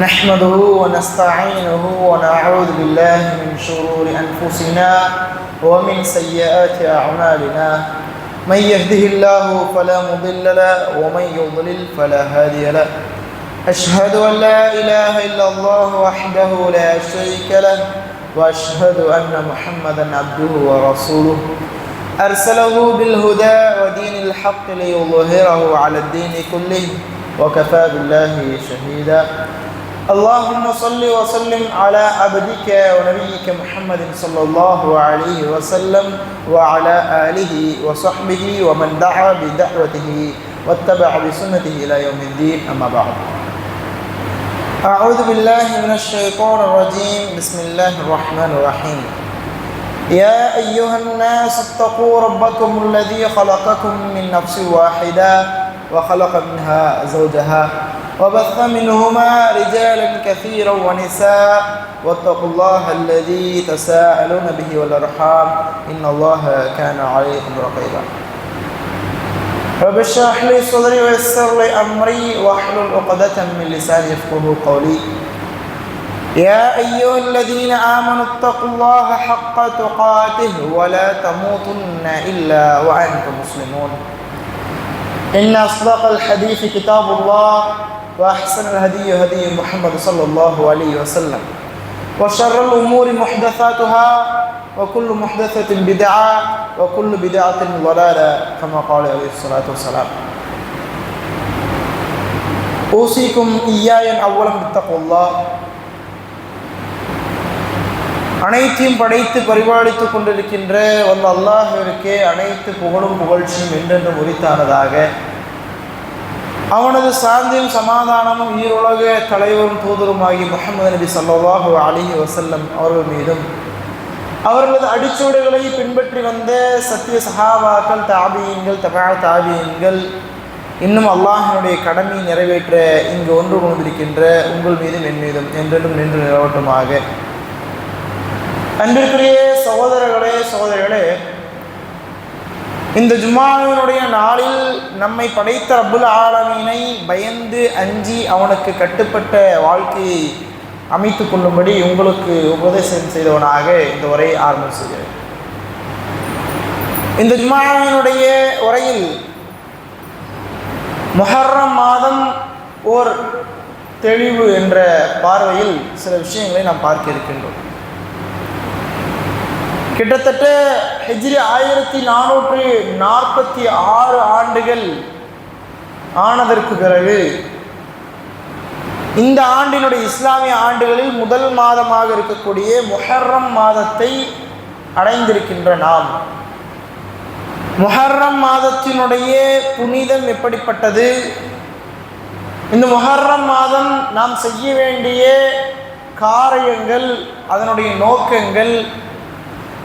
نحمده ونستعينه ونعوذ بالله من شرور أنفسنا ومن سيئات أعمالنا. من يهده الله فلا مضل له ومن يضلل فلا هادي له. أشهد أن لا إله إلا الله وحده لا شريك له وأشهد أن محمدا عبده ورسوله. أرسله بالهدى ودين الحق ليظهره على الدين كله وكفى بالله شهيدا. اللهم صل وسلم على عبدك ونبيك محمد صلى الله عليه وسلم وعلى آله وصحبه ومن دعا بدعوته واتبع بسنته إلى يوم الدين. أما بعد. أعوذ بالله من الشيطان الرجيم. بسم الله الرحمن الرحيم. يا أيها الناس اتقوا ربكم الذي خلقكم من نفس واحدة وخلق منها زوجها وبث منهما رجالا كثيرا ونساء واتقوا الله الذي تساءلون به والأرحام. إن الله كان عليكم رقيبا. رب اشرح لي صدري ويسر لي أمري واحلل عقدة من لساني يفقهوا قولي. يا أيها الذين آمنوا اتقوا الله حق تقاته ولا تموتن إلا وأنتم مسلمون. إن أصدق الحديث كتاب الله. وأحسن الهدي هدي محمد صلى الله عليه وسلم وشر الأمور محدثاتها وكل محدثة بدعة وكل بدعة ضلالة كما قال عليه الصلاة والسلام أوصيكم إيايا أولا بتقوى الله அனைத்தையும் படைத்து பரிபாலித்து கொண்டிருக்கின்ற வல்ல அல்லாஹிற்கே அனைத்து புகழும் புகழ்ச்சியும் என்றென்றும் உரித்தானதாக அவனது சாந்தியும் சமாதானமும் ஈருலக தலைவரும் தூதருமாகி முகமது நபி சல்லாஹு அலி வசல்லம் அவர்கள் மீதும். அவர்களது அடிச்சூடுகளை பின்பற்றி வந்த சத்திய சஹாபாக்கள் தாபியங்கள் தபா தாபியங்கள் இன்னும் அல்லாஹினுடைய கடமையை நிறைவேற்ற இங்கு ஒன்று கொண்டிருக்கின்ற உங்கள் மீதும் என் மீதும் என்றென்றும் நின்று நிலவட்டுமாக. அன்பிற்குரிய சகோதரர்களே சகோதரிகளே இந்த ஜும்மாவினுடைய நாளில் நம்மை படைத்த அபுல் ஆலமீனை பயந்து அஞ்சி அவனுக்கு கட்டுப்பட்ட வாழ்க்கையை அமைத்து கொள்ளும்படி உங்களுக்கு உபதேசம் செய்தவனாக இந்த உரையை ஆரம்பிச்சுகிறேன் இந்த ஜும்மாவினுடைய உரையில் முஹர்ரம் மாதம் ஓர் தெளிவு என்ற பார்வையில் சில விஷயங்களை நாம் பார்க்க இருக்கின்றோம். கிட்டத்தட்ட ஹெஜ்ரி ஆயிரத்தி நானூற்று நாற்பத்தி ஆறு ஆண்டுகள் ஆனதற்கு பிறகு இந்த ஆண்டினுடைய இஸ்லாமிய ஆண்டுகளில் முதல் மாதமாக இருக்கக்கூடிய முஹர்ரம் மாதத்தை அடைந்திருக்கின்ற நாம். முஹர்ரம் மாதத்தினுடைய புனிதம் எப்படிப்பட்டது? இந்த முஹர்ரம் மாதம் நாம் செய்ய வேண்டிய காரியங்கள் அதனுடைய நோக்கங்கள்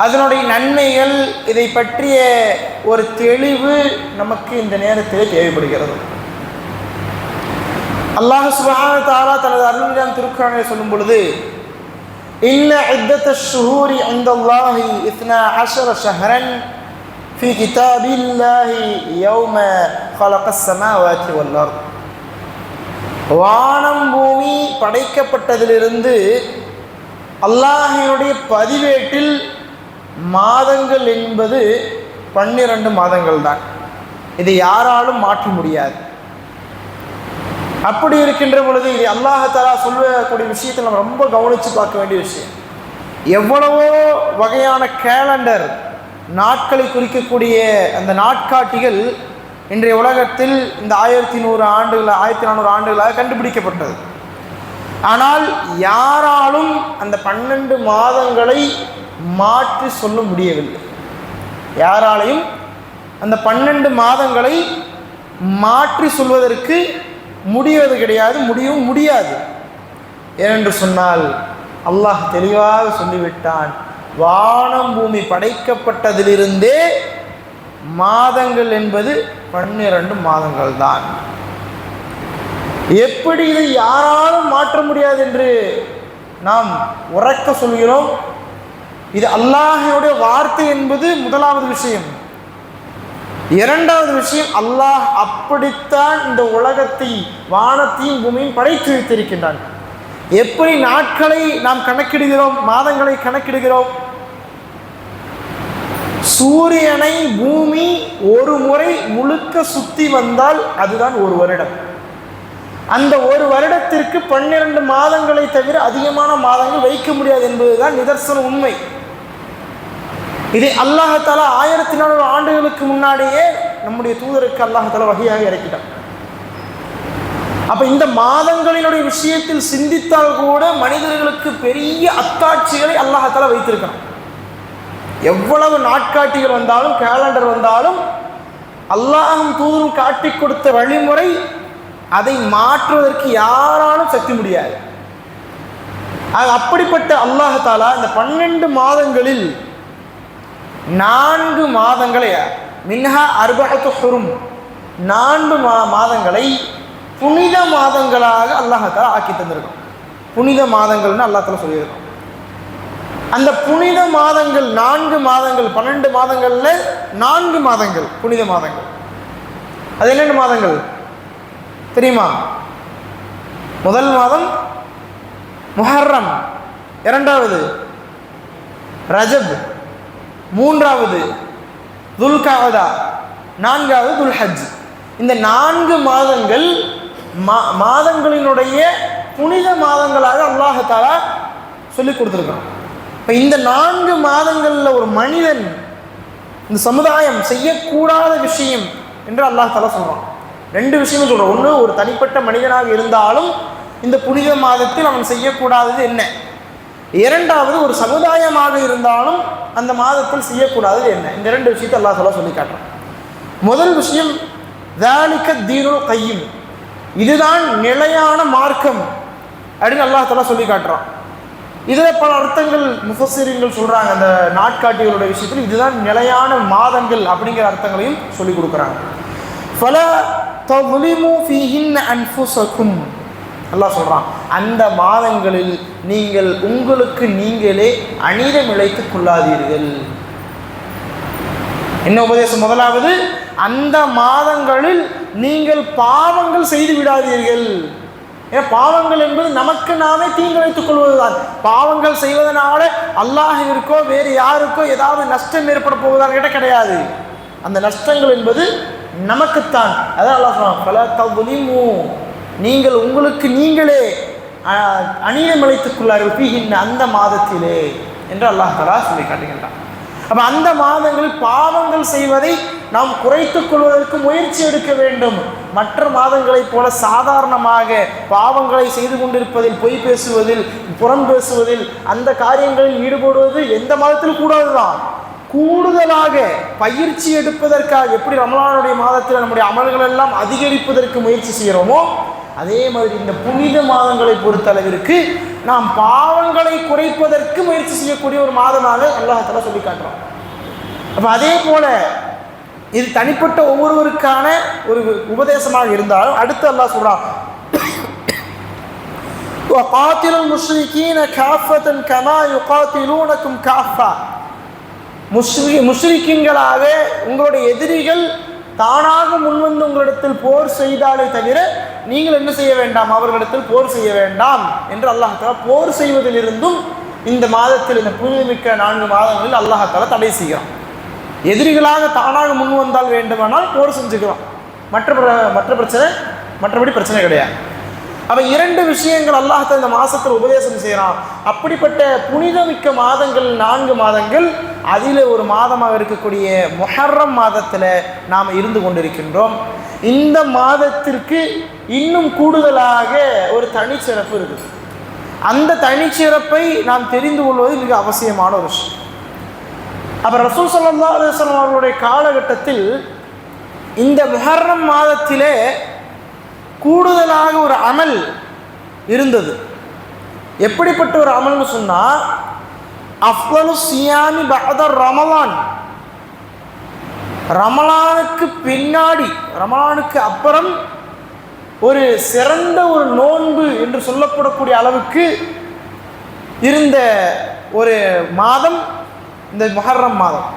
அதனுடைய நன்மைகள் இதை பற்றிய ஒரு தெளிவு நமக்கு இந்த நேரத்தில் தேவைப்படுகிறது அல்லாஹ் சுபஹான தாலா தனது அருள்ஜான் திருக்குறானை சொல்லும் பொழுது இன்ன இத்தத்த ஷுஹூரி அந்த அல்லாஹி இத்னா அஷர ஷஹரன் في كتاب الله يوم خلق السماوات والأرض வானம் பூமி படைக்கப்பட்டதிலிருந்து அல்லாஹினுடைய பதிவேட்டில் மாதங்கள் என்பது பன்னிரண்டு மாதங்கள் தான் இதை யாராலும் மாற்ற முடியாது. அப்படி இருக்கின்ற பொழுது அல்லாஹாலா சொல்லக்கூடிய விஷயத்தை நம்ம ரொம்ப கவனித்து பார்க்க வேண்டிய விஷயம். எவ்வளவோ வகையான கேலண்டர் நாட்களை குறிக்கக்கூடிய அந்த நாட்காட்டிகள் இன்றைய உலகத்தில் இந்த ஆயிரத்தி நூறு ஆண்டுகள் ஆயிரத்தி நானூறு ஆண்டுகளாக கண்டுபிடிக்கப்பட்டது. ஆனால் யாராலும் அந்த பன்னெண்டு மாதங்களை மாற்றி சொல்ல முடியவில்லை. யாராலையும் அந்த பன்னெண்டு மாதங்களை மாற்றி சொல்வதற்கு முடிவது கிடையாது முடியவும் முடியாது. ஏனென்று சொன்னால் அல்லாஹ் தெளிவாக சொல்லிவிட்டான் வானம் பூமி படைக்கப்பட்டதிலிருந்தே மாதங்கள் என்பது பன்னிரண்டு மாதங்கள் தான் எப்படி இதை யாராலும் மாற்ற முடியாது என்று நாம் உறக்க சொல்கிறோம். இது அல்லாஹினுடைய வார்த்தை என்பது முதலாவது விஷயம். இரண்டாவது விஷயம் அல்லாஹ் அப்படித்தான் இந்த உலகத்தை வானத்தையும் பூமியும் படைத்து வைத்திருக்கின்றான். எப்படி நாட்களை நாம் கணக்கிடுகிறோம் மாதங்களை கணக்கிடுகிறோம்? சூரியனை பூமி ஒரு முறை முழுக்க சுத்தி வந்தால் அதுதான் ஒரு வருடம். அந்த ஒரு வருடத்திற்கு பன்னிரண்டு மாதங்களை தவிர அதிகமான மாதங்கள் வைக்க முடியாது என்பதுதான் நிதர்சன உண்மை. இதை அல்லாஹால ஆயிரத்தி நானூறு ஆண்டுகளுக்கு முன்னாடியே நம்முடைய தூதருக்கு அல்லாஹால வகையாக இறக்கிட்டான். அப்ப இந்த மாதங்களினுடைய விஷயத்தில் சிந்தித்தால் கூட மனிதர்களுக்கு பெரிய அத்தாட்சிகளை அல்லாஹால வைத்திருக்கணும் எவ்வளவு நாட்காட்டிகள் வந்தாலும் கேலண்டர் வந்தாலும் அல்லாஹும் தூதரும் காட்டி கொடுத்த வழிமுறை அதை மாற்றுவதற்கு யாராலும் சக்தி முடியாது. அப்படிப்பட்ட அல்லாஹாலா இந்த பன்னெண்டு மாதங்களில் நான்கு மாதங்களை மின்ஹா அர்பகத்து ஹுரும் நான்கு மா மாதங்களை புனித மாதங்களாக அல்லாஹால ஆக்கி தந்திருக்கோம் புனித மாதங்கள்னு அல்லாத்தால சொல்லியிருக்கோம் அந்த புனித மாதங்கள் நான்கு மாதங்கள் பன்னெண்டு மாதங்களில் நான்கு மாதங்கள் புனித மாதங்கள். அது என்னென்ன மாதங்கள்? தெரியுமா? முதல் மாதம் முஹர்ரம் இரண்டாவது ரஜப் மூன்றாவது துல்காவதா நான்காவது துல்ஹஜ். இந்த நான்கு மாதங்கள் மா மாதங்களினுடைய புனித மாதங்களாக அல்லாஹாலா சொல்லி கொடுத்துருக்கான். இப்போ இந்த நான்கு மாதங்களில் ஒரு மனிதன் இந்த சமுதாயம் செய்யக்கூடாத விஷயம் என்று அல்லாஹ் தலா சொல்கிறான் ரெண்டு விஷயமும் சொல்கிறான் ஒன்று ஒரு தனிப்பட்ட மனிதனாக இருந்தாலும் இந்த புனித மாதத்தில் அவன் செய்யக்கூடாதது என்ன? இரண்டாவது ஒரு சமுதாயமாக இருந்தாலும் அந்த மாதத்தில் செய்யக்கூடாதது என்ன? இந்த ரெண்டு விஷயத்தை அல்லா சொல்ல சொல்லி காட்டுறான். முதல் விஷயம் தாலிக்க தீனுல் கையும் இதுதான் நிலையான மார்க்கம் அப்படின்னு அல்லாஹ் சொல்லி காட்டுறான். இதில் பல அர்த்தங்கள் முஃபசிரியர்கள் சொல்கிறாங்க அந்த நாட்காட்டிகளுடைய விஷயத்தில் இதுதான் நிலையான மாதங்கள் அப்படிங்கிற அர்த்தங்களையும் சொல்லி கொடுக்குறாங்க. பல தொலிமு ஃபீஹின் அன்ஃபுசக்கும் நல்லா சொல்கிறான் அந்த மாதங்களில் நீங்கள் உங்களுக்கு நீங்களே அநீதம் இழைத்துக் கொள்ளாதீர்கள். என்ன உபதேசம்? முதலாவது அந்த மாதங்களில் நீங்கள் பாவங்கள் செய்து விடாதீர்கள். ஏன்னா பாவங்கள் என்பது நமக்கு நாமே தீங்கிழைத்துக் கொள்வதுதான். பாவங்கள் செய்வதனால அல்லாஹிற்கோ வேறு யாருக்கோ ஏதாவது நஷ்டம் ஏற்பட போவதாக கிட்ட கிடையாது. அந்த நஷ்டங்கள் என்பது நமக்குத்தான். அதான் அல்லாஹ் பல தவுலிமு நீங்கள் உங்களுக்கு நீங்களே அநீதம் இழைத்துக் கொள்ளார்கள் அந்த மாதத்திலே என்று அல்லாஹ் தலா சொல்லி காட்டுகின்றான். அப்போ அந்த மாதங்களில் பாவங்கள் செய்வதை நாம் குறைத்துக் கொள்வதற்கு முயற்சி எடுக்க வேண்டும். மற்ற மாதங்களைப் போல சாதாரணமாக பாவங்களை செய்து கொண்டிருப்பதில் பொய் பேசுவதில் புறம் பேசுவதில் அந்த காரியங்களில் ஈடுபடுவது எந்த மாதத்திலும் கூடாதுதான். கூடுதலாக பயிற்சி எடுப்பதற்காக எப்படி ரமலானுடைய மாதத்தில் நம்முடைய அமல்கள் எல்லாம் அதிகரிப்பதற்கு முயற்சி செய்கிறோமோ அதே மாதிரி இந்த புனித மாதங்களை பொறுத்தளவிற்கு நாம் பாவங்களை குறைப்பதற்கு முயற்சி செய்யக்கூடிய ஒரு மாதமாக அல்லாஹால சொல்லி காட்டுறோம் அப்போ அதே போல் இது தனிப்பட்ட ஒவ்வொருவருக்கான ஒரு உபதேசமாக இருந்தாலும் அடுத்து அல்லாஹ் சொல்கிறான் காத்திலும் முஸ்ரிகீன காஃபத்தன் கமா யுகாத்திலூனக்கும் காஃபா. முஸ்ரி முஸ்ரிக்கின்களாக உங்களுடைய எதிரிகள் தானாக முன்வந்து உங்களிடத்தில் போர் செய்தாலே தவிர நீங்கள் என்ன செய்ய வேண்டாம்? அவர்களிடத்தில் போர் செய்ய வேண்டாம் என்று அல்லாஹால போர் செய்வதிலிருந்தும் இந்த மாதத்தில் இந்த புனிதமிக்க நான்கு மாதங்களில் அல்லாஹால தடை செய்கிறான். எதிரிகளாக தானாக முன் வந்தால் வேண்டுமானால் போர் செஞ்சுக்கலாம். மற்ற பிர- மற்ற பிரச்சனை மற்றபடி பிரச்சனை கிடையாது. அப்ப இரண்டு விஷயங்கள் அல்லாஹ் இந்த மாதத்தில் உபதேசம் செய்கிறான் அப்படிப்பட்ட புனிதமிக்க மாதங்கள் நான்கு மாதங்கள் அதில் ஒரு மாதமாக இருக்கக்கூடிய மொஹர்ரம் மாதத்தில் நாம் இருந்து கொண்டிருக்கின்றோம். இந்த மாதத்திற்கு இன்னும் கூடுதலாக ஒரு தனிச்சிறப்பு இருக்குது. அந்த தனிச்சிறப்பை நாம் தெரிந்து கொள்வது மிக அவசியமான ஒரு விஷயம். அப்போ ரசூல் சல்லா அலுவலம் அவர்களுடைய காலகட்டத்தில் இந்த முஹர்ரம் மாதத்திலே கூடுதலாக ஒரு அமல் இருந்தது. எப்படிப்பட்ட ஒரு அமல்னு சொன்னால் அஃபலு சியாமி பகதர் ரமலான். ரமலானுக்கு பின்னாடி ரமலானுக்கு அப்புறம் ஒரு சிறந்த ஒரு நோன்பு என்று சொல்லப்படக்கூடிய அளவுக்கு இருந்த ஒரு மாதம் இந்த மஹர்ரம் மாதம்.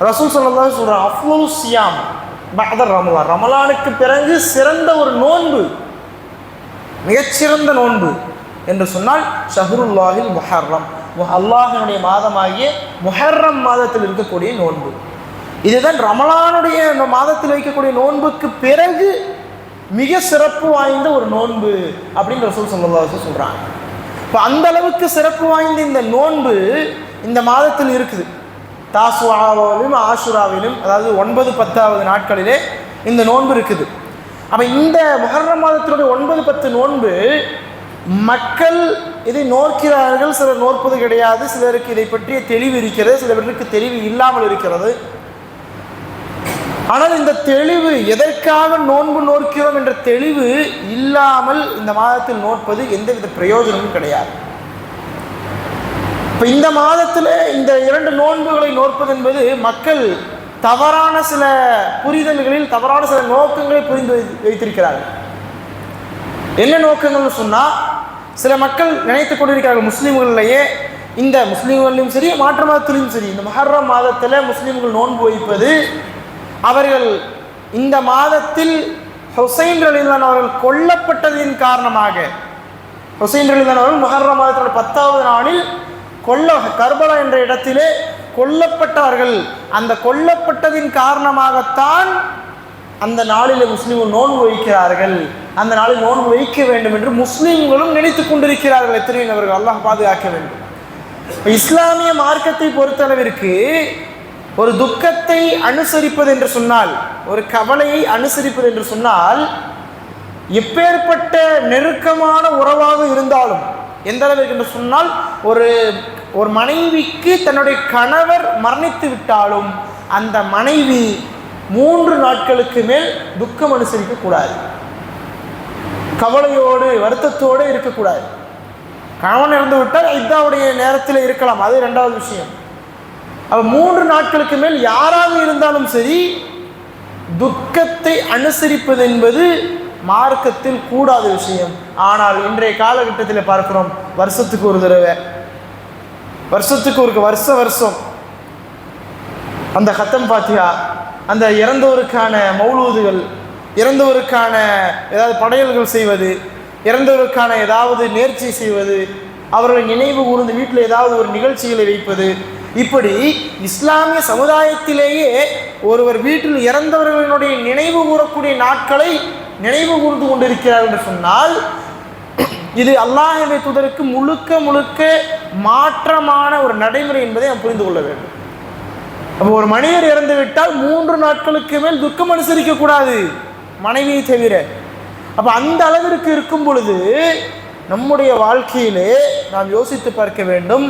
ரசூல் சொல்லதான் சொல்கிறான் அஃப்லு சியாம். பகதர் ரமலான் ரமலானுக்கு பிறகு சிறந்த ஒரு நோன்பு. மிகச்சிறந்த நோன்பு என்று சொன்னால் ஷஹருல்லாஹில் முஹர்ரம். அல்லாஹினுடைய மாதமாகிய முஹர்ரம் மாதத்தில் இருக்கக்கூடிய நோன்பு. இதுதான் ரமலானுடைய இந்த மாதத்தில் வைக்கக்கூடிய நோன்புக்கு பிறகு மிக சிறப்பு வாய்ந்த ஒரு நோன்பு அப்படின்னு ரசூல் சல்லல்லாஹு சொல்கிறாங்க இப்போ அந்த அளவுக்கு சிறப்பு வாய்ந்த இந்த நோன்பு இந்த மாதத்தில் இருக்குது. தாசுவாவிலும் ஆஷுராவிலும் அதாவது ஒன்பது பத்தாவது நாட்களிலே இந்த நோன்பு இருக்குது. அப்போ இந்த மகர மாதத்தினுடைய ஒன்பது பத்து நோன்பு மக்கள் இதை நோக்கிறார்கள் சிலர் நோற்பது கிடையாது சிலருக்கு இதை பற்றிய தெளிவு இருக்கிறது சிலருக்கு தெளிவு இல்லாமல் இருக்கிறது. ஆனால் இந்த தெளிவு எதற்காக நோன்பு நோக்கிறோம் என்ற தெளிவு இல்லாமல் இந்த மாதத்தில் நோற்பது எந்தவித பிரயோஜனமும் கிடையாது. இப்போ இந்த மாதத்தில் இந்த இரண்டு நோன்புகளை நோற்பது என்பது மக்கள் தவறான சில புரிதல்களில் தவறான சில நோக்கங்களை புரிந்து வைத்திருக்கிறார்கள். என்ன நோக்கங்கள்னு சொன்னால் சில மக்கள் நினைத்து கொண்டிருக்கிறார்கள் முஸ்லீம்களிலேயே இந்த முஸ்லீம்களிலும் சரி மாற்று மதத்திலும் சரி இந்த மஹர்ரம் மாதத்தில் முஸ்லீம்கள் நோன்பு வைப்பது அவர்கள் இந்த மாதத்தில் ஹுசைன் ரலிதான் அவர்கள் கொல்லப்பட்டதின் காரணமாக ஹுசைன் ரலிதான் அவர்கள் மஹர்ரம் மாதத்தோட பத்தாவது நாளில் கொல்ல கர்பலா என்ற இடத்திலே கொல்லப்பட்டார்கள். அந்த கொல்லப்பட்டதின் காரணமாகத்தான் அந்த நாளில் முஸ்லீம்கள் நோன்பு வைக்கிறார்கள். அந்த நாளில் நோன்பு வைக்க வேண்டும் என்று முஸ்லீம்களும் நினைத்து கொண்டிருக்கிறார்கள். எத்தனை அவர்கள் அல்லாஹ் பாதுகாக்க வேண்டும். இஸ்லாமிய மார்க்கத்தை பொறுத்தளவிற்கு ஒரு துக்கத்தை அனுசரிப்பது என்று சொன்னால் ஒரு கவலையை அனுசரிப்பது என்று சொன்னால் எப்பேற்பட்ட நெருக்கமான உறவாக இருந்தாலும் எந்த அளவிற்கு என்று சொன்னால் ஒரு ஒரு மனைவிக்கு தன்னுடைய கணவர் மரணித்து விட்டாலும் அந்த மனைவி மூன்று நாட்களுக்கு மேல் துக்கம் அனுசரிக்கக்கூடாது கவலையோடு வருத்தத்தோடு இருக்கக்கூடாது கணவன் இறந்து விட்டால் இதாவுடைய நேரத்தில் இருக்கலாம். அது ரெண்டாவது விஷயம். அப்போ மூன்று நாட்களுக்கு மேல் யாராக இருந்தாலும் சரி துக்கத்தை அனுசரிப்பது என்பது மார்க்கத்தில் கூடாத விஷயம். ஆனால் இன்றைய காலகட்டத்தில் பார்க்கிறோம் வருஷத்துக்கு ஒரு தடவை. வருஷத்துக்கு ஒரு வருஷ வருஷம். அந்த ஹத்தம் பாத்தியா? அந்த இறந்தோருக்கான மௌலூதுகள் இறந்தோருக்கான ஏதாவது படையல்கள் செய்வது இறந்தோருக்கான ஏதாவது நேர்ச்சி செய்வது அவர்களை நினைவு கூர்ந்து வீட்டில் ஏதாவது ஒரு நிகழ்ச்சிகளை வைப்பது. இப்படி இஸ்லாமிய சமுதாயத்திலேயே ஒருவர் வீட்டில் இறந்தவர்களினுடைய நினைவு கூறக்கூடிய நாட்களை நினைவு கூர்ந்து கொண்டிருக்கிறார் என்று சொன்னால் இது அல்லாஹுடைய தூதருக்கு முழுக்க முழுக்க மாற்றமான ஒரு நடைமுறை என்பதை நாம் புரிந்து கொள்ள வேண்டும். அப்போ ஒரு மனிதர் இறந்து விட்டால் மூன்று நாட்களுக்கு மேல் துக்கம் அனுசரிக்க கூடாது. மனைவியை தவிர. அப்போ அந்த அளவிற்கு இருக்கும் பொழுது நம்முடைய வாழ்க்கையிலே நாம் யோசித்து பார்க்க வேண்டும்.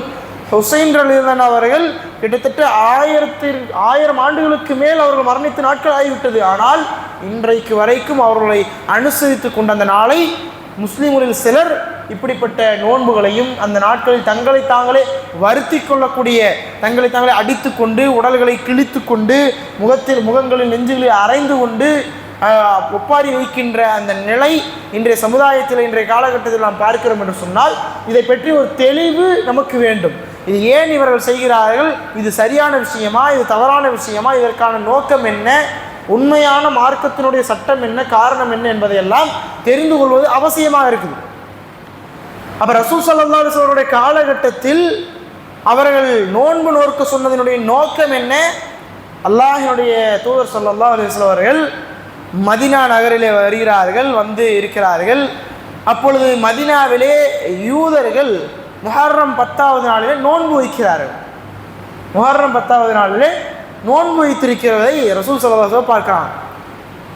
ஹுசைன் ரலிதான் அவர்கள் கிட்டத்தட்ட ஆயிரத்தி ஆயிரம் ஆண்டுகளுக்கு மேல் அவர்கள் மரணித்த நாட்கள் ஆகிவிட்டது. ஆனால் இன்றைக்கு வரைக்கும் அவர்களை அனுசரித்து கொண்ட அந்த நாளை முஸ்லீம்களில் சிலர் இப்படிப்பட்ட நோன்புகளையும் அந்த நாட்களில் தங்களை தாங்களே வருத்தி கொள்ளக்கூடிய தங்களை தாங்களே அடித்து கொண்டு உடல்களை கிழித்து கொண்டு முகத்தில் முகங்களில் நெஞ்சுகளில் அரைந்து கொண்டு ஒப்பாரி வைக்கின்ற அந்த நிலை இன்றைய சமுதாயத்தில் இன்றைய காலகட்டத்தில் நாம் பார்க்கிறோம் என்று சொன்னால் இதை பற்றி ஒரு தெளிவு நமக்கு வேண்டும். இது ஏன் இவர்கள் செய்கிறார்கள்? இது சரியான விஷயமா? இது தவறான விஷயமா? இதற்கான நோக்கம் என்ன? உண்மையான மார்க்கத்தினுடைய சட்டம் என்ன காரணம் என்ன என்பதையெல்லாம் தெரிந்து கொள்வது அவசியமாக இருக்குது. அப்போ ரசூல் சல்லா அவருடைய காலகட்டத்தில் அவர்கள் நோன்பு நோர்க்க சொன்னதனுடைய நோக்கம் என்ன? அல்லாஹினுடைய தூதர் சல்லா அலிஸ்லாம் அவர்கள் மதினா நகரிலே வருகிறார்கள் வந்து இருக்கிறார்கள். அப்பொழுது மதினாவிலே யூதர்கள் முஹர்ரம் பத்தாவது நாளிலே நோன்பு வைக்கிறார்கள். முஹர்ரம் பத்தாவது நாளிலே நோன்பு வைத்திருக்கிறதை ரசூல் சல்லா பார்க்கலாம்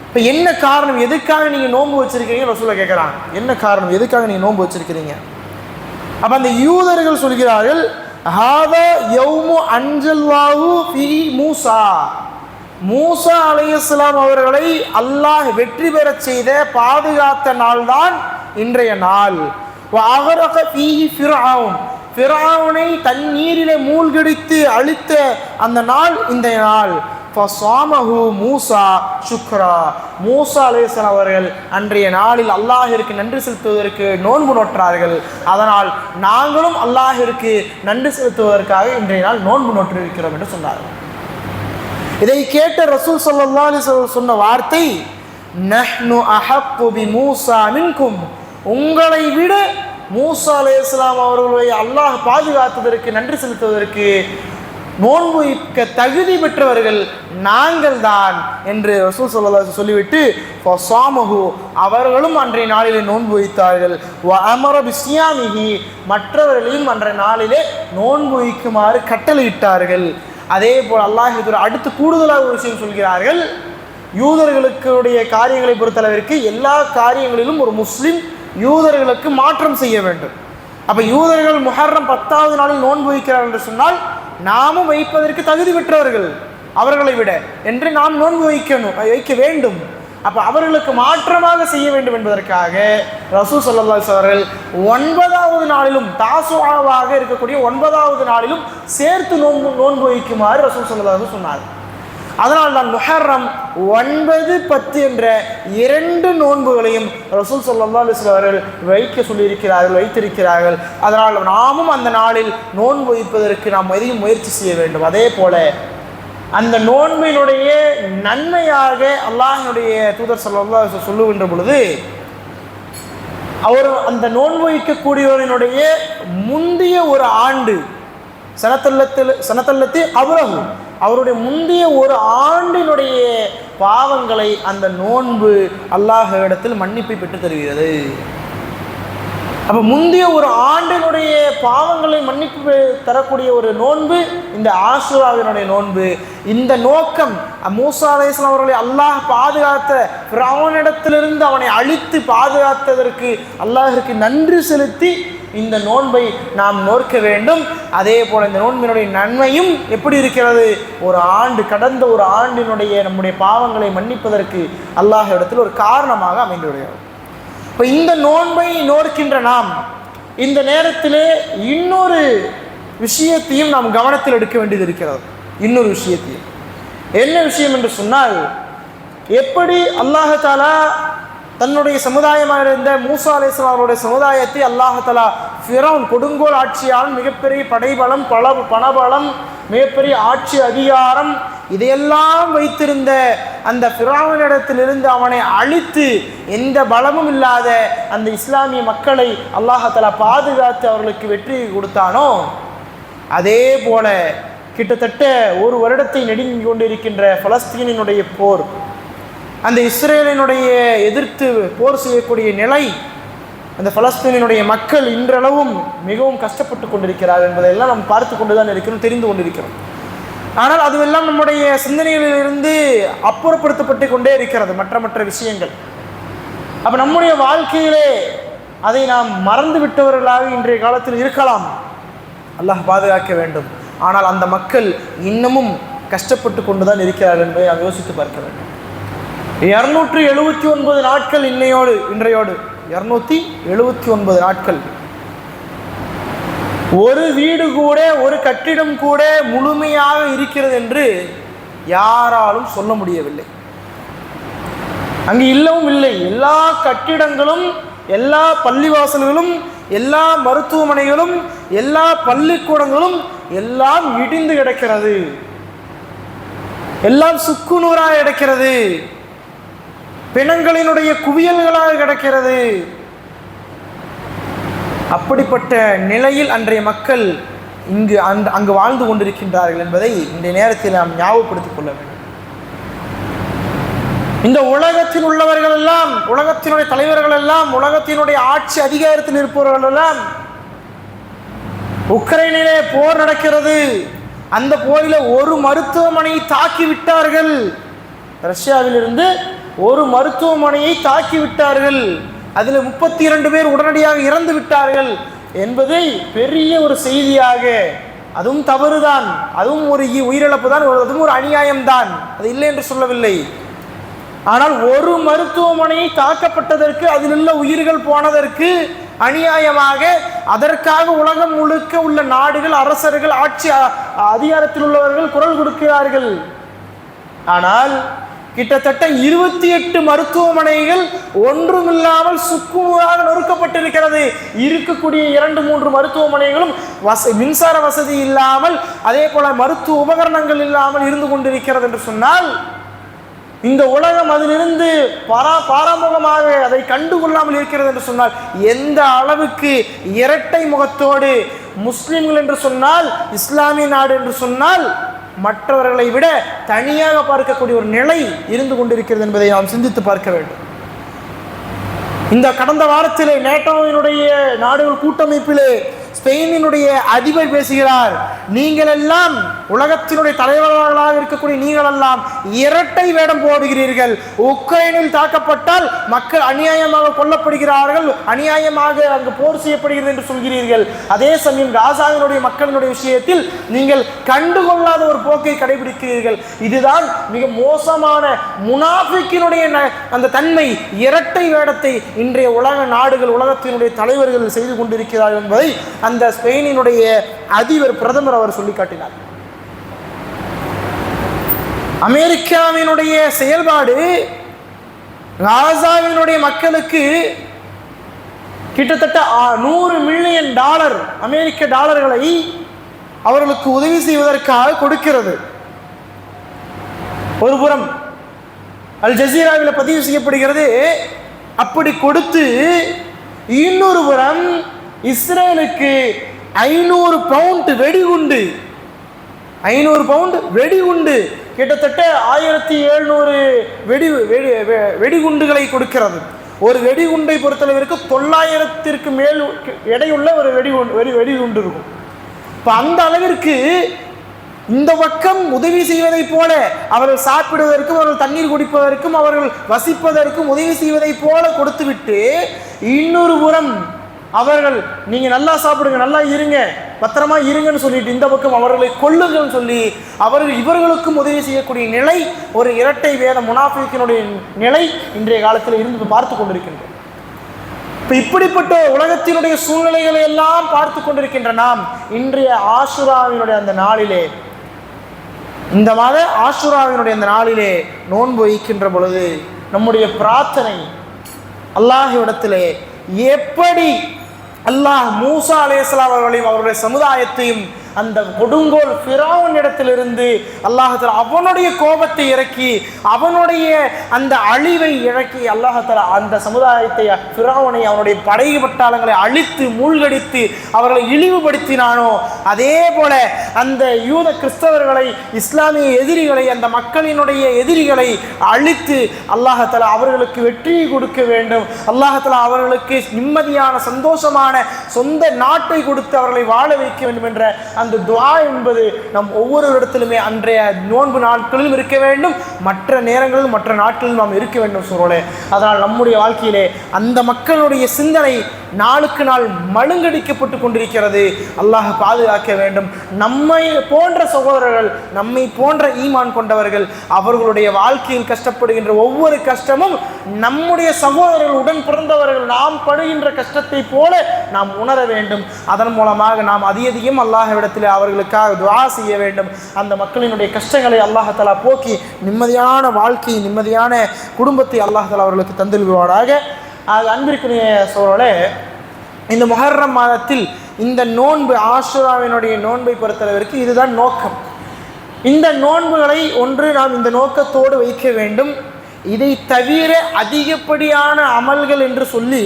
இப்போ என்ன காரணம்? எதுக்காக நீங்கள் நோன்பு வச்சிருக்கிறீங்க? ரசூலை கேட்குறாங்க என்ன காரணம்? எதுக்காக நீங்கள் நோன்பு வச்சிருக்கிறீங்க? அப்போ அந்த யூதர்கள் சொல்கிறார்கள் ஹாதா யௌமு அஞ்சல்வாஹு ஃபி மூசா. மூசா அலையஸ்லாம் அவர்களை அல்லாஹ் வெற்றி பெறச் செய்த பாதுகாத்த நாள்தான் இன்றைய நாள். அகரக ஃபீஹி ஃபிர்அவுன். ஃபிர்அவுனை தண்ணீரிலே மூழ்கடித்து அழித்த அந்த நாள் இந்த நாள். ஃபசாமஹு மூசா சுக்ரா. மூசா அலைஹிஸ்ஸலாம் அவர்கள் அன்றைய நாளில் அல்லாஹிற்கு நன்றி செலுத்துவதற்கு நோன்பு நோற்றார்கள். அதனால் நாங்களும் அல்லாஹிற்கு நன்றி செலுத்துவதற்காக இன்றைய நாள் நோன்பு நோற்றிருக்கிறோம் என்று சொன்னார்கள். இதை கேட்ட ரசூல் சொல்லல்லா சொன்ன வார்த்தை நஹ்னு அஹப்பு பி மூசா மின்கும். உங்களை விட மூசா அலையாம் அவர்களை அல்லாஹ் பாதுகாத்ததற்கு நன்றி செலுத்துவதற்கு நோன்பு வைக்க தகுதி பெற்றவர்கள் நாங்கள் தான் என்று ரசூல் சொல்லா சொல்லிவிட்டு சாமகு அவர்களும் அன்றைய நாளிலே நோன்பு வைத்தார்கள். வ அமர மற்றவர்களையும் அன்றைய நாளிலே நோன்பு வைக்குமாறு கட்டளையிட்டார்கள். அதே போல் அல்லாஹ் அடுத்து கூடுதலாக ஒரு விஷயம் சொல்கிறார்கள். யூதர்களுடைய காரியங்களை பொறுத்தளவிற்கு எல்லா காரியங்களிலும் ஒரு முஸ்லீம் யூதர்களுக்கு மாற்றம் செய்ய வேண்டும். அப்போ யூதர்கள் முஹர்ரம் பத்தாவது நாளில் நோன்பு வைக்கிறார் என்று சொன்னால் நாமும் வைப்பதற்கு தகுதி பெற்றவர்கள் அவர்களை விட என்று நாம் நோன்பு வைக்கணும் வைக்க வேண்டும். அப்போ அவர்களுக்கு மாற்றமாக செய்ய வேண்டும் என்பதற்காக ரசூ சொல்லல்லா அவர்கள் ஒன்பதாவது நாளிலும் தாசுவாவாக இருக்கக்கூடிய ஒன்பதாவது நாளிலும் சேர்த்து நோன்பு நோன்பு வைக்குமாறு ரசூ சல்லாஸ் சொன்னார் அதனால் தான் முஹர்ரம் ஒன்பது பத்து என்ற இரண்டு நோன்புகளையும் ரசூல் சல்லா அவர்கள் வைக்க சொல்லியிருக்கிறார்கள் வைத்திருக்கிறார்கள். அதனால் நாமும் அந்த நாளில் நோன்பு வைப்பதற்கு நாம் எதையும் முயற்சி செய்ய வேண்டும். அதே போல அந்த நோன்பினுடைய நன்மையாக அல்லாஹினுடைய தூதர் சொல்லா சொல்லுகின்ற பொழுது அவர் அந்த நோன்பு வைக்கக்கூடியவரினுடைய முந்தைய ஒரு ஆண்டு சனத்தல்லத்தில் சனத்தல்லத்தி அவரகம் அவருடைய முந்தைய ஒரு ஆண்டினுடைய பாவங்களை அந்த நோன்பு அல்லாஹ் இடத்தில் மன்னிப்பை பெற்று தருகிறது. அப்போ முந்தைய ஒரு ஆண்டினுடைய பாவங்களை மன்னிப்பு தரக்கூடிய ஒரு நோன்பு இந்த ஆசுராவினுடைய நோன்பு. இந்த நோக்கம் மூசா அலேஸ்லாம் அவர்களை அல்லாஹ் பாதுகாத்த பிராவனிடத்திலிருந்து அவனை அழித்து பாதுகாத்ததற்கு அல்லாஹிற்கு நன்றி செலுத்தி இந்த நோன்பை நாம் நோக்க வேண்டும். அதே போல் இந்த நோன்பினுடைய நன்மையும் எப்படி இருக்கிறது? ஒரு ஆண்டு கடந்த ஒரு ஆண்டினுடைய நம்முடைய பாவங்களை மன்னிப்பதற்கு அல்லாஹ் இடத்தில் ஒரு காரணமாக அமைந்துவிடுகிறது இப்போ இந்த நோன்பை நோக்கின்ற நாம் இந்த நேரத்திலே இன்னொரு விஷயத்தையும் நாம் கவனத்தில் எடுக்க வேண்டியது இருக்கிறது. இன்னொரு விஷயத்தையும். என்ன விஷயம் என்று சொன்னால் எப்படி அல்லாஹாலா தன்னுடைய சமுதாயமாக இருந்த மூசா அலிஸ்லாம் அவருடைய சமுதாயத்தை அல்லாஹலா ஃபிரோன் கொடுங்கோல் ஆட்சியால் மிகப்பெரிய படைபலம் பல பணபலம் மிகப்பெரிய ஆட்சி அதிகாரம் இதையெல்லாம் வைத்திருந்த அந்த ஃபிராவனிடத்திலிருந்து அவனை அழித்து எந்த பலமும் இல்லாத அந்த இஸ்லாமிய மக்களை அல்லாஹலா பாதுகாத்து அவர்களுக்கு வெற்றி கொடுத்தானோ? அதே போல கிட்டத்தட்ட ஒரு வருடத்தை நெடுங்கி கொண்டிருக்கின்ற பலஸ்தீனினுடைய போர் அந்த இஸ்ரேலினுடைய எதிர்த்து போர் செய்யக்கூடிய நிலை அந்த பலஸ்தீனினுடைய மக்கள் இன்றளவும் மிகவும் கஷ்டப்பட்டு கொண்டிருக்கிறார் என்பதையெல்லாம் நாம் பார்த்து கொண்டு தான் இருக்கிறோம் தெரிந்து கொண்டிருக்கிறோம். ஆனால் அதுவெல்லாம் நம்முடைய சிந்தனைகளிலிருந்து அப்புறப்படுத்தப்பட்டு கொண்டே இருக்கிறது மற்ற மற்ற விஷயங்கள். அப்போ நம்முடைய வாழ்க்கையிலே அதை நாம் மறந்து விட்டவர்களாக இன்றைய காலத்தில் இருக்கலாம். அல்லாஹ் பாதுகாக்க வேண்டும். ஆனால் அந்த மக்கள் இன்னமும் கஷ்டப்பட்டு கொண்டு தான் இருக்கிறார்கள் என்பதை நாம் யோசித்து பார்க்க வேண்டும். இரநூற்றி எழுபத்தி ஒன்பது நாட்கள் இன்னையோடு இன்றையோடு. இரநூத்தி எழுபத்தி ஒன்பது நாட்கள். ஒரு வீடு கூட ஒரு கட்டிடம் கூட முழுமையாக இருக்கிறது என்று யாராலும் சொல்ல முடியவில்லை. அங்கு இல்லவும் இல்லை. எல்லா கட்டிடங்களும் எல்லா பள்ளிவாசல்களும் எல்லா மருத்துவமனைகளும் எல்லா பள்ளிக்கூடங்களும் எல்லாம் இடிந்து கிடக்கிறது. எல்லாம் சுக்குநூறாக கிடக்கிறது. பிணங்களினுடைய குவியல்களாக கிடக்கிறது. அப்படிப்பட்ட நிலையில் அன்றைய மக்கள் இங்கு அந் அங்கு வாழ்ந்து கொண்டிருக்கின்றார்கள் என்பதை இந்த நேரத்தில் நாம் ஞாபகப்படுத்திக் கொள்ள வேண்டும். இந்த உலகத்தில் உள்ளவர்கள் எல்லாம் உலகத்தினுடைய தலைவர்கள் எல்லாம் உலகத்தினுடைய ஆட்சி அதிகாரத்தில் இருப்பவர்கள் எல்லாம் உக்ரைனிலே போர் நடக்கிறது. அந்த போரில் ஒரு மருத்துவமனையை தாக்கி விட்டார்கள் ரஷ்யாவிலிருந்து ஒரு மருத்துவமனையை தாக்கி விட்டார்கள் அதில் முப்பத்தி இரண்டு பேர் உடனடியாக இறந்து விட்டார்கள் என்பதை பெரிய ஒரு செய்தியாக அதுவும் தவறுதான். அதுவும் ஒரு உயிரிழப்பு தான் அதுவும் ஒரு அநியாயம்தான் அது இல்லை என்று சொல்லவில்லை. ஆனால் ஒரு மருத்துவமனையை தாக்கப்பட்டதற்கு அதில் உள்ள உயிர்கள் போனதற்கு அநியாயமாக அதற்காக உலகம் முழுக்க உள்ள நாடுகள் அரசர்கள் ஆட்சி அதிகாரத்தில் உள்ளவர்கள் குரல் கொடுக்கிறார்கள். ஆனால் கிட்டத்தட்ட இருபத்தி எட்டு மருத்துவமனைகள் ஒன்றுமில்லாமல் சுக்குநூறாக நொறுக்கப்பட்டிருக்கிறது. இருக்கக்கூடிய இரண்டு மூன்று மருத்துவமனைகளும் வச மின்சார வசதி இல்லாமல் அதே போல மருத்துவ உபகரணங்கள் இல்லாமல் இருந்து கொண்டிருக்கிறது என்று சொன்னால் இந்த உலகம் அதிலிருந்து பரா பாராமுகமாக அதை கண்டுகொள்ளாமல் இருக்கிறது என்று சொன்னால் எந்த அளவுக்கு இரட்டை முகத்தோடு முஸ்லிம்கள் என்று சொன்னால் இஸ்லாமிய நாடு என்று சொன்னால் மற்றவர்களை விட தனியாக பார்க்கக்கூடிய ஒரு நிலை இருந்து கொண்டிருக்கிறது என்பதை நாம் சிந்தித்து பார்க்க வேண்டும். இந்த கடந்த வாரத்திலே நேட்டோவினுடைய நாடுகள் கூட்டமைப்பிலே ஸ்பெயினினுடைய அதிபர் பேசுகிறார் நீங்கள் எல்லாம் உலகத்தினுடைய தலைவர்களாக இருக்கக்கூடிய நீங்கள் எல்லாம் இரட்டை வேடம் போடுகிறீர்கள். உக்ரைனில் தாக்கப்பட்டால் மக்கள் அநியாயமாக கொல்லப்படுகிறார்கள் அநியாயமாக அங்கு போர் செய்யப்படுகிறது என்று சொல்கிறீர்கள். அதே சமயம் காசாவினுடைய மக்களினுடைய விஷயத்தில் நீங்கள் கண்டுகொள்ளாத ஒரு போக்கை கடைபிடிக்கிறீர்கள். இதுதான் மிக மோசமான முனாஃபிக்கினுடைய ந- அந்த தன்மை. இரட்டை வேடத்தை இன்றைய உலக நாடுகள் உலகத்தினுடைய தலைவர்கள் செய்து கொண்டிருக்கிறார்கள் என்பதை அந்த ஸ்பெயினினுடைய அதிபர் பிரதமர் அவர் சொல்லி காட்டினார் அமெரிக்காவினுடைய செயல்பாடு காசாவினுடைய மக்களுக்கு கிட்டத்தட்ட நூறு மில்லியன் டாலர் அமெரிக்க டாலர்களை அவர்களுக்கு உதவி செய்வதற்காக கொடுக்கிறது. ஒரு புறம் அல் ஜசீராவில் பதிவு செய்யப்படுகிறது அப்படி கொடுத்து இன்னொரு புறம் இஸ்ரேலுக்கு ஐநூறு பவுண்ட் வெடிகுண்டு ஐநூறு பவுண்ட் வெடிகுண்டு கிட்டத்தட்ட ஆயிரத்தி எழுநூறு வெடி வெடி வெ- வெடிகுண்டுகளை கொடுக்கிறது. ஒரு வெடிகுண்டை பொறுத்தளவிற்கு தொள்ளாயிரத்திற்கு மேல் எடையுள்ள ஒரு வெடிகுண்டு வெடி வெடிகுண்டு இருக்கும். இப்போ அந்த அளவிற்கு இந்த பக்கம் உதவி செய்வதைப் போல அவர்கள் சாப்பிடுவதற்கும் அவர்கள் தண்ணீர் குடிப்பதற்கும் அவர்கள் வசிப்பதற்கும் உதவி செய்வதைப் போல கொடுத்துவிட்டு இன்னொரு புறம் அவர்கள் நீங்க நல்லா சாப்பிடுங்க நல்லா இருங்க பத்திரமா இருங்கன்னு சொல்லிட்டு இந்த பக்கம் அவர்களை கொள்ளுங்கள்னு சொல்லி அவர்கள் இவர்களுக்கும் உதவி செய்யக்கூடிய நிலை ஒரு இரட்டை வேத முனாஃபிக்கினுடைய நிலை இன்றைய காலத்தில் இருந்து பார்த்து கொண்டிருக்கின்றோம். இப்போ இப்படிப்பட்ட உலகத்தினுடைய சூழ்நிலைகளை எல்லாம் பார்த்து கொண்டிருக்கின்ற நாம் இன்றைய ஆசுராவினுடைய அந்த நாளிலே இந்த மாத ஆசுராவினுடைய அந்த நாளிலே நோன்பு வைக்கின்ற பொழுது நம்முடைய பிரார்த்தனை அல்லாஹிடத்திலே எப்படி அல்லாஹ் மூசா அலேஸ்லாம் அவர்களையும் அவருடைய சமுதாயத்தையும் அந்த கொடுங்கோல் ஃபிரௌன் இடத்திலிருந்து அல்லாஹால அவனுடைய கோபத்தை இறக்கி அவனுடைய அந்த அழிவை இறக்கி அல்லாஹால அந்த சமுதாயத்தை ஃபிரௌனை அவனுடைய படை பட்டாளங்களை அழித்து மூழ்கடித்து அவர்களை இழிவுபடுத்தினானோ அதே போல அந்த யூத கிறிஸ்தவர்களை இஸ்லாமிய எதிரிகளை அந்த மக்களினுடைய எதிரிகளை அழித்து அல்லாஹால அவர்களுக்கு வெற்றியை கொடுக்க வேண்டும். அல்லாஹால அவர்களுக்கு நிம்மதியான சந்தோஷமான சொந்த நாட்டை கொடுத்து அவர்களை வாழ வைக்க வேண்டும் என்ற அந்த துவா என்பது நம் ஒவ்வொரு இடத்திலுமே அன்றைய நோன்பு நாட்களிலும் இருக்க வேண்டும். மற்ற நேரங்களிலும் மற்ற நாட்களிலும் நாம் இருக்க வேண்டும் சூழலே அதனால் நம்முடைய வாழ்க்கையிலே அந்த மக்களுடைய சிந்தனை நாளுக்கு நாள் மழுங்கடிக்கப்பட்டு கொண்டிருக்கிறது. அல்லாஹ் பாதுகாக்க வேண்டும். நம்மை போன்ற சகோதரர்கள் நம்மை போன்ற ஈமான் கொண்டவர்கள் அவர்களுடைய வாழ்க்கையில் கஷ்டப்படுகின்ற ஒவ்வொரு கஷ்டமும் நம்முடைய சகோதரர்கள் உடன் பிறந்தவர்கள் நாம் படுகின்ற கஷ்டத்தை போல நாம் உணர வேண்டும். அதன் மூலமாக நாம் அதிக அதிகம் அல்லாஹ்விடத்தில் அவர்களுக்காக துவா செய்ய வேண்டும். அந்த மக்களினுடைய கஷ்டங்களை அல்லாஹலா போக்கி நிம்மதியான வாழ்க்கை நிம்மதியான குடும்பத்தை அல்லாஹலா அவர்களுக்கு தந்திருவாராக அது அன்பிற்குரிய சோழர்களே இந்த மொஹர்ரம் மாதத்தில் இந்த நோன்பு ஆஷுராவினுடைய நோன்பை பொறுத்தளவிற்கு இதுதான் நோக்கம். இந்த நோன்புகளை ஒன்று நாம் இந்த நோக்கத்தோடு வைக்க வேண்டும். இதை தவிர அதிகப்படியான அமல்கள் என்று சொல்லி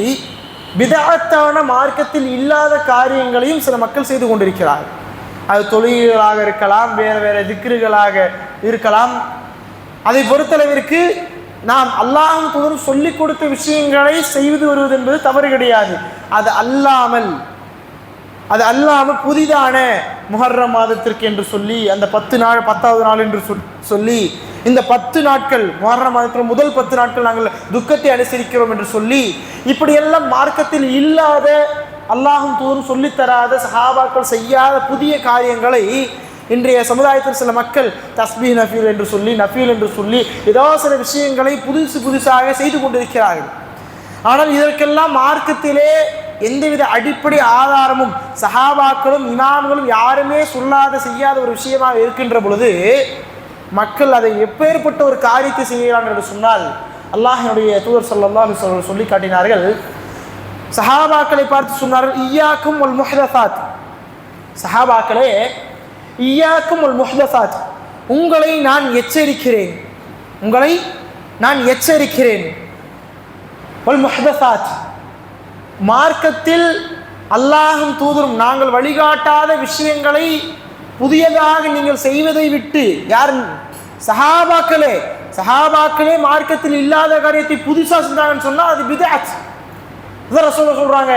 விதத்தான மார்க்கத்தில் இல்லாத காரியங்களையும் சில மக்கள் செய்து கொண்டிருக்கிறார்கள். அது தொழில்களாக இருக்கலாம் வேறு வேறு திக்ருகளாக இருக்கலாம். அதை பொறுத்தளவிற்கு நாம் அல்லாஹும் தூதர் சொல்லிக் கொடுத்த விஷயங்களை செய்து வருவது என்பது தவறு கிடையாது. அது அல்லாமல் அது அல்லாமல் புதிதான முஹர்ரம் மாதத்திற்கு என்று சொல்லி அந்த பத்து நாள் பத்தாவது நாள் என்று சொல்- சொல்லி இந்த பத்து நாட்கள் முஹர்ரம் மாதத்தில் முதல் பத்து நாட்கள் நாங்கள் துக்கத்தை அனுசரிக்கிறோம் என்று சொல்லி இப்படியெல்லாம் மார்க்கத்தில் இல்லாத அல்லாஹும் தூரும் சொல்லித்தராத சஹாபாக்கள் செய்யாத புதிய காரியங்களை இன்றைய சமுதாயத்தில் சில மக்கள் தஸ்மி நஃபீல் என்று சொல்லி நஃபீல் என்று சொல்லி ஏதோ சில விஷயங்களை புதுசு புதுசாக செய்து கொண்டிருக்கிறார்கள். ஆனால் இதற்கெல்லாம் மார்க்கத்திலே எந்தவித அடிப்படை ஆதாரமும் சஹாபாக்களும் இமாம்களும் யாருமே சொல்லாத செய்யாத ஒரு விஷயமாக இருக்கின்ற பொழுது மக்கள் அதை எப்பேற்பட்ட ஒரு காரியத்தை செய்கிறார்கள் என்று சொன்னால் அல்லாஹினுடைய தூதர் சொல்லலாம் சொல்லி காட்டினார்கள் சஹாபாக்களை பார்த்து சொன்னார்கள் ஈயாக்கும் ஒல் முஹதசாத். சஹாபாக்களே ஈயாக்கும் ஒல் முஹதசாத். உங்களை நான் எச்சரிக்கிறேன். உங்களை நான் எச்சரிக்கிறேன். வல் முஹதசாத். மார்க்கத்தில் அல்லாஹும் தூதரும் நாங்கள் வழிகாட்டாத விஷயங்களை புதியதாக நீங்கள் செய்வதை விட்டு யார் சஹாபாக்களே சஹாபாக்களே மார்க்கத்தில் இல்லாத காரியத்தை புதுசா செஞ்சாங்கன்னு சொன்னால் அது பிதாத் இதான் சொல்கிறாங்க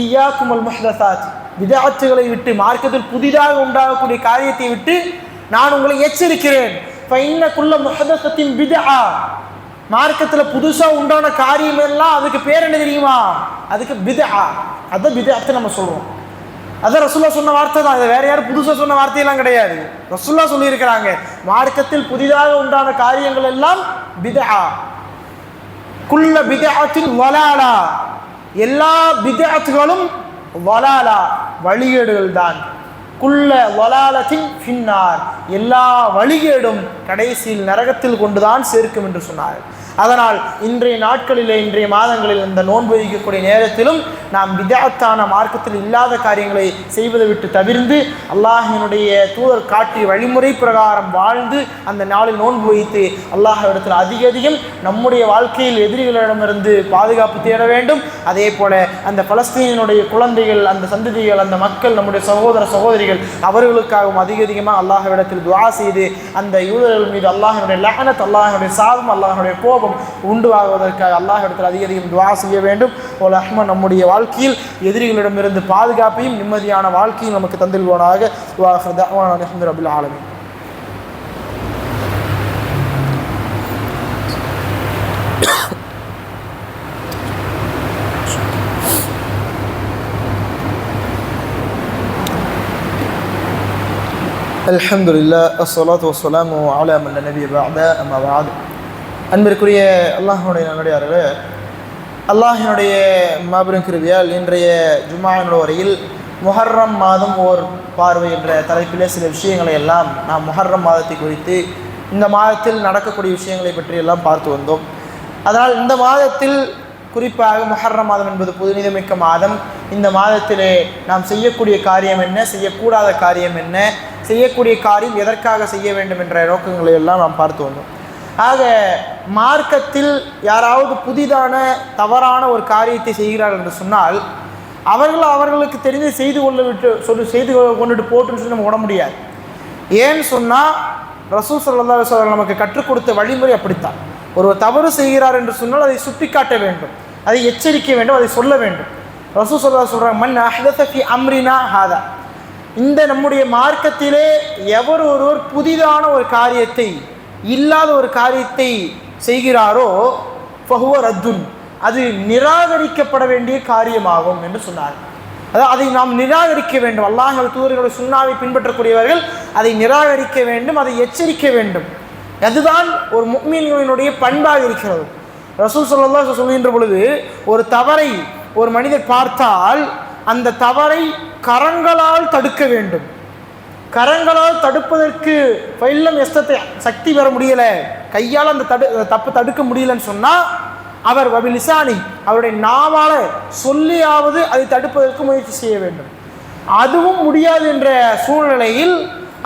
ஐயா குமல் அல் முஹ்தசாத். பிதாத்துகளை விட்டு மார்க்கத்தில் புதிதாக உண்டாகக்கூடிய காரியத்தை விட்டு நான் உங்களை எச்சரிக்கிறேன். ஃபைன்னக்குள்ள முஹதசத்தின் விதா மார்க்கத்தில் புதுசாக உண்டான காரியம் எல்லாம் அதுக்கு பேர் என்ன தெரியுமா? அதுக்கு பிதா அதை பிதாத்தை நம்ம சொல்கிறோம் அதை ரசுல்லா சொன்ன வார்த்தை தான். அது வேற யாரும் புதுசாக சொன்ன வார்த்தையெல்லாம் கிடையாது. ரசுல்லா சொல்லியிருக்கிறாங்க மார்க்கத்தில் புதிதாக உண்டான காரியங்கள் எல்லாம் பிதா குல்ல பிதஅத்தின் வலாலா. எல்லா பிதஅத்துகளும் வலாலா வழிகேடுகள் தான் குல்ல வலாலத்தின் பின்னார். எல்லா வழிகேடும் கடைசியில் நரகத்தில் கொண்டுதான் சேர்க்கும் என்று சொன்னார் அதனால் இன்றைய நாட்களிலே இன்றைய மாதங்களில் இந்த நோன்பு வைக்கக்கூடிய நேரத்திலும் நாம் விதத்தான மார்க்கத்தில் இல்லாத காரியங்களை செய்வதை விட்டு தவிர்ந்து அல்லாஹினுடைய தூதர் காட்டிய வழிமுறை பிரகாரம் வாழ்ந்து அந்த நாளில் நோன்பு வைத்து அல்லாஹிடத்தில் அதிக அதிகம் நம்முடைய வாழ்க்கையில் எதிரிகளிடமிருந்து பாதுகாப்பு தேட வேண்டும். அதே போல அந்த பலஸ்தீனினுடைய குழந்தைகள் அந்த சந்ததிகள் அந்த மக்கள் நம்முடைய சகோதர சகோதரிகள் அவர்களுக்காகவும் அதிக அதிகமாக அல்லாஹ்விடத்தில் துவா செய்து அந்த யூதர்கள் மீது அல்லாஹினுடைய லஹனத் அல்லாஹினுடைய சாதம் அல்லாஹினுடைய கோபம் உண்டுவாகுவதற்காக அல்லாஹ்விடத்தில் அதிக அதிகம் துவா செய்ய வேண்டும் ஒரு அஹ்மன் நம்முடைய வாழ்க்கையில் எதிரிகளிடமிருந்து பாதுகாப்பையும் நிம்மதியான வாழ்க்கையும் நமக்கு தந்திருவானாக வாஹர் தஅவானா அல்ஹம்துலில்லாஹி ரபில் ஆலமீன் الحمد لله الصلاة والسلام على من لا نبي بعد أما بعد அன்பிற்குரிய அல்லாஹனுடைய நல்லடியார்களே அல்லாஹினுடைய மாபெரும் கிருவியால் இன்றைய ஜுமாவினுடைய வரையில் முஹர்ரம் மாதம் ஓர் பார்வை என்ற தலைப்பிலே சில விஷயங்களை எல்லாம் நாம் முஹர்ரம் மாதத்தை குறித்து இந்த மாதத்தில் நடக்கக்கூடிய விஷயங்களை பற்றி எல்லாம் பார்த்து வந்தோம். அதனால் இந்த மாதத்தில் குறிப்பாக முஹர்ரம் மாதம் என்பது புதுநிதமிக்க மாதம். இந்த மாதத்திலே நாம் செய்யக்கூடிய காரியம் என்ன செய்யக்கூடாத காரியம் என்ன செய்யக்கூடிய காரியம் எதற்காக செய்ய வேண்டும் என்ற நோக்கங்களை எல்லாம் நாம் பார்த்து வந்தோம். ஆக மார்க்கத்தில் யாராவது புதிதான தவறான ஒரு காரியத்தை செய்கிறார்கள் என்று சொன்னால் அவர்கள் அவர்களுக்கு தெரிந்து செய்து கொள்ள விட்டு சொல்லி செய்து கொண்டுட்டு போட்டுன்னு சொல்லி நம்ம விட முடியாது. ஏன்னு சொன்னால் ரசூல் சல்லா அவர்கள் நமக்கு கற்றுக் கொடுத்த வழிமுறை அப்படித்தான். ஒரு தவறு செய்கிறார் என்று சொன்னால் அதை சுட்டிக்காட்ட வேண்டும். அதை எச்சரிக்க வேண்டும் அதை சொல்ல வேண்டும். ரசூல் சொல்லா சொல்கிறாங்க மண் அஹதஃபி அம்ரினா ஹாதா. இந்த நம்முடைய மார்க்கத்திலே எவர் ஒருவர் புதிதான ஒரு காரியத்தை இல்லாத ஒரு காரியத்தை செய்கிறாரோ ஃபஹுவ ரத்துன் அது நிராகரிக்கப்பட வேண்டிய காரியமாகும் என்று சொன்னார். அதாவது அதை நாம் நிராகரிக்க வேண்டும். அல்லாஹல் தூதர்களுடைய சுண்ணாவை பின்பற்றக்கூடியவர்கள் அதை நிராகரிக்க வேண்டும் அதை எச்சரிக்க வேண்டும். அதுதான் ஒரு முக்மீன்களினுடைய பண்பாக இருக்கிறது. ரசூல் சொல்லா சொல்கின்ற பொழுது ஒரு தவறை ஒரு மனிதர் பார்த்தால் அந்த தவறை கரங்களால் தடுக்க வேண்டும். கரங்களால் தடுப்பதற்கு ஃபைல்லம் எஸ்தத்தை சக்தி பெற முடியலை. கையால் அந்த தடு தப்பு தடுக்க முடியலன்னு சொன்னால் அவர் வபிலிசானி அவருடைய நாவால் சொல்லியாவது அதை தடுப்பதற்கு முயற்சி செய்ய வேண்டும். அதுவும் முடியாது என்ற சூழ்நிலையில்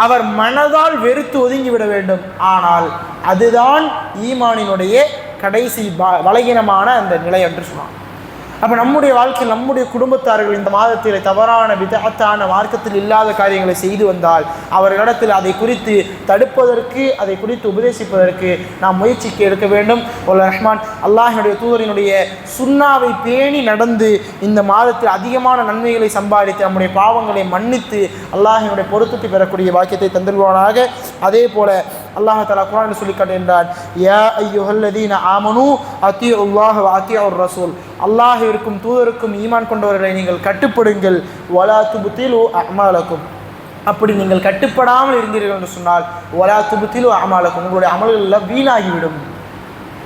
அவர் மனதால் வெறுத்து ஒதுங்கிவிட வேண்டும். ஆனால் அதுதான் ஈமானினுடைய கடைசி பலகீனமான அந்த நிலை என்று சொன்னான் அப்போ நம்முடைய வாழ்க்கையில் நம்முடைய குடும்பத்தார்கள் இந்த மாதத்தில் தவறான விதத்தான மார்க்கத்தில் இல்லாத காரியங்களை செய்து வந்தால் அவர்களிடத்தில் அதை குறித்து தடுப்பதற்கு அதை குறித்து உபதேசிப்பதற்கு நாம் முயற்சிக்கு எடுக்க வேண்டும். உள்ள ரஹ்மான் அல்லாஹினுடைய தூதரினுடைய சுண்ணாவை பேணி நடந்து இந்த மாதத்தில் அதிகமான நன்மைகளை சம்பாதித்து நம்முடைய பாவங்களை மன்னித்து அல்லாஹினுடைய பொருத்தத்தை பெறக்கூடிய வாக்கியத்தை தந்துள்வானாக. அதே போல அல்லாஹ் தலா குரான் சொல்லி காட்டுகின்றார் யா ஐயுஹல்லதீன ஆமனு அத்தி உல்லாஹ் அத்தி அவர் ரசூல் அல்லாஹ் தூதருக்கும் ஈமான் கொண்டவர்களை நீங்கள் கட்டுப்படுங்கள் வலா துபுத்தில் அமாலக்கும். அப்படி நீங்கள் கட்டுப்படாமல் இருந்தீர்கள் என்று சொன்னால் ஒலா துபுத்தில் அமாலக்கும். உங்களுடைய அமல்கள் எல்லாம் வீணாகிவிடும்.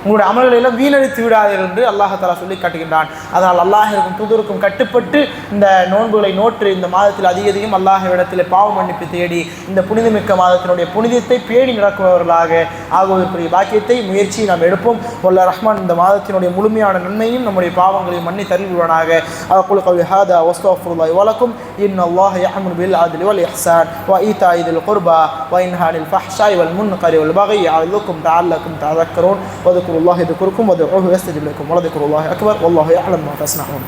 உங்களுடைய அமல்களை எல்லாம் வீணடித்து விடாதீர்கள் என்று அல்லாஹாலா சொல்லி காட்டுகின்றான் அதனால் அல்லாஹிற்கும் தூதருக்கும் கட்டுப்பட்டு இந்த நோன்புகளை நோற்று இந்த மாதத்தில் அதிக அதிகம் அல்லாஹ்விடத்தில் பாவ மன்னிப்பு தேடி இந்த புனிதமிக்க மாதத்தினுடைய புனிதத்தை பேணி நடக்குபவர்களாக ஆகுவதற்குரிய பாக்கியத்தை முயற்சியை நாம் எடுப்போம் வல்ல ரஹ்மான் இந்த மாதத்தினுடைய முழுமையான நன்மையும் நம்முடைய பாவங்களையும் மன்னி தருள்வானாக أقول قولي هذا واستغفر الله ولكم إن الله يأمر بالعدل والإحسان وإيتاء ذي القربى وينهى عن الفحشاء والمنكر والبغي يعظكم لعلكم تذكرون واذكروا الله يذكركم وادعوه يستجب لكم ولذكر الله أكبر والله يعلم ما تصنعون.